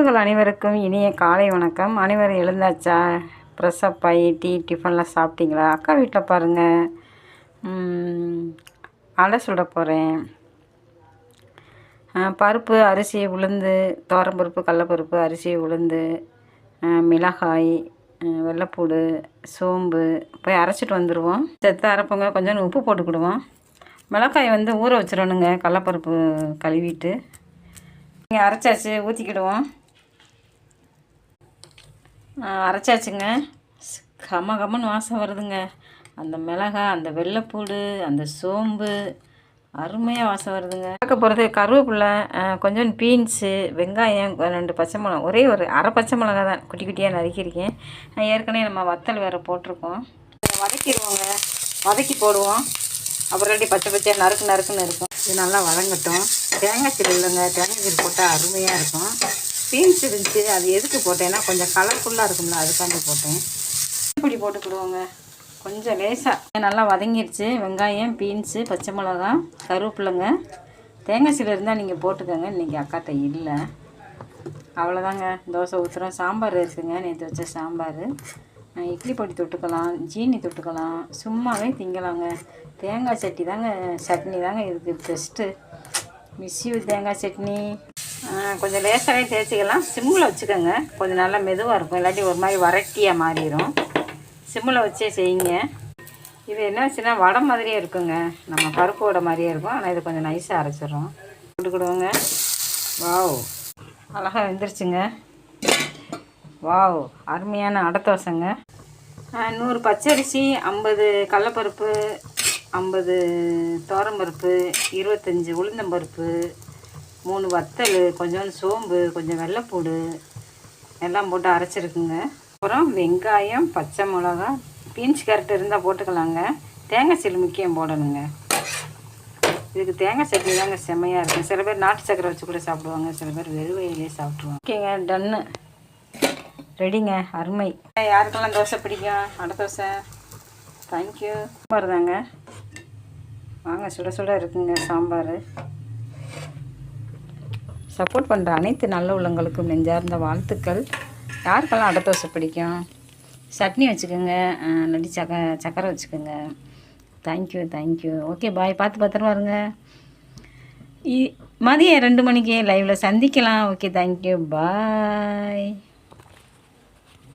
உங்கள் அனைவருக்கும் இனிய காலை வணக்கம். அனைவரும் எழுந்தாச்சா? ப்ரெஸ்அப் ஆகி டீ டிஃபன்லாம் சாப்பிட்டீங்களா? அக்கா வீட்டில் பாருங்கள் அலை சுட போகிறேன் பருப்பு அரிசி உளுந்து பருப்பு கடலப்பருப்பு அரிசி உளுந்து மிளகாய் வெள்ளைப்பூடு சோம்பு போய் அரைச்சிட்டு வந்துடுவோம் செத்து அரைப்போங்க. கொஞ்சம் உப்பு போட்டுக்கிடுவோம். மிளகாய் வந்து ஊற வச்சிடணுங்க. கடலப்பருப்பு கழுவிட்டு. நீங்கள் அரைச்சாச்சு. ஊற்றிக்கிடுவோம் அரைச்சாச்சுங்க. கம கமன்னு வாசம் வருதுங்க. அந்த மிளகாய் அந்த வெள்ளைப்பூடு அந்த சோம்பு அருமையாக வாசம் வருதுங்க. பார்க்க போகிறது கருவேப்பிலை கொஞ்சம் பீன்ஸு வெங்காயம் ரெண்டு பச்சை மிளகா ஒரே ஒரு அரை பச்சை மிளகா தான். குட்டி குட்டியாக நறுக்கியிருக்கேன். ஏற்கனவே நம்ம வத்தல் வேறு போட்டிருக்கோம். வதக்கிடுவோங்க. வதக்கி போடுவோம். அப்புறம் ரெடி பச்சை பச்சையாக நறுக்கு நறுக்குன்னு இருக்கும். இது நல்லா வதங்கட்டும். தேங்காய் சீல் இல்லைங்க. தேங்காய் சீல் போட்டால் அருமையாக இருக்கும். பீன்ஸ் இருந்துச்சு. அது எதுக்கு போட்டேன்னா கொஞ்சம் கலர்ஃபுல்லாக இருக்கும்ல அதுக்காண்டி போட்டேன். இப்படி போட்டுக்கிடுவோங்க கொஞ்சம் லேசாக நல்லா வதங்கிடுச்சு வெங்காயம் பீன்ஸு பச்சை மிளகா கருவேப்பிலைங்க. தேங்காய் சீலை இருந்தால் நீங்கள் போட்டுக்கோங்க. இன்றைக்கி அக்காட்ட இல்லை. அவ்வளோதாங்க தோசை ஊற்றுறோம் சாம்பார் இருக்குங்க. நேற்று வச்ச சாம்பார். இட்லி பொடி தொட்டுக்கலாம். ஜீனி தொட்டுக்கலாம். சும்மாவே திங்கலாங்க. தேங்காய் சட்னி தாங்க சட்னி தாங்க இதுக்கு பெஸ்ட்டு மிஸ்யூ தேங்காய் சட்னி. கொஞ்சம் லேசாகவே தேய்ச்சிக்கலாம். சிம்மில் வச்சுக்கோங்க. கொஞ்சம் நல்லா மெதுவாக இருக்கும். இல்லாட்டி ஒரு மாதிரி வறட்டியாக மாறிடும் சிம்மில் வச்சே செய்யுங்க. இது என்ன வச்சுன்னா வடை மாதிரியே இருக்குங்க. நம்ம பருப்பு வடை மாதிரியே இருக்கும். ஆனால் இது கொஞ்சம் நைஸாக அரைச்சிடுறோம். போட்டுக்கிடுவோங்க வாவ். அழகாக வெந்துருச்சுங்க. வாவ். அருமையான அடை தோசைங்க நூறு பச்சரிசி ஐம்பது கடலப்பருப்பு ஐம்பது தோரம்பருப்பு இருபத்தஞ்சி உளுந்தம்பருப்பு மூணு வத்தல் கொஞ்சம் சோம்பு கொஞ்சம் வெள்ளைப்பூடு எல்லாம் போட்டு அரைச்சிருக்குங்க. அப்புறம் வெங்காயம் பச்சை மிளகா பீன்ஸ் கேரட் இருந்தால் போட்டுக்கலாங்க. தேங்காய் சீல் முக்கியம் போடணுங்க. இதுக்கு தேங்காய் சட்னி தாங்க செம்மையாக இருக்கும். சில பேர் நாட்டு சக்கரை வச்சு கூட சாப்பிடுவாங்க சில பேர் வெறுவையிலே சாப்பிட்ருவாங்க ஓகேங்க டன்னு ரெடிங்க அருமை. யாருக்கெல்லாம் தோசை பிடிக்கும்? அடை தோசை. தேங்க்யூ சாம்பார் தாங்க. வாங்க சுட சுட இருக்குங்க சாம்பார். சப்போர்ட் பண்ணுற அனைத்து நல்ல உள்ளங்களுக்கும் நெஞ்சார்ந்த வாழ்த்துக்கள். யாருக்கெல்லாம் அடை தோசை பிடிக்கும்? சட்னி வச்சுக்கோங்க. அஹ், இல்லாட்டி சக்க சக்கரை வச்சுக்கோங்க. தேங்க்யூ தேங்க்யூ ஓகே பாய் பார்த்து பத்திரமா இருங்க. இ- மதியம் ரெண்டு மணிக்கு லைவில் சந்திக்கலாம். Okay thank you bye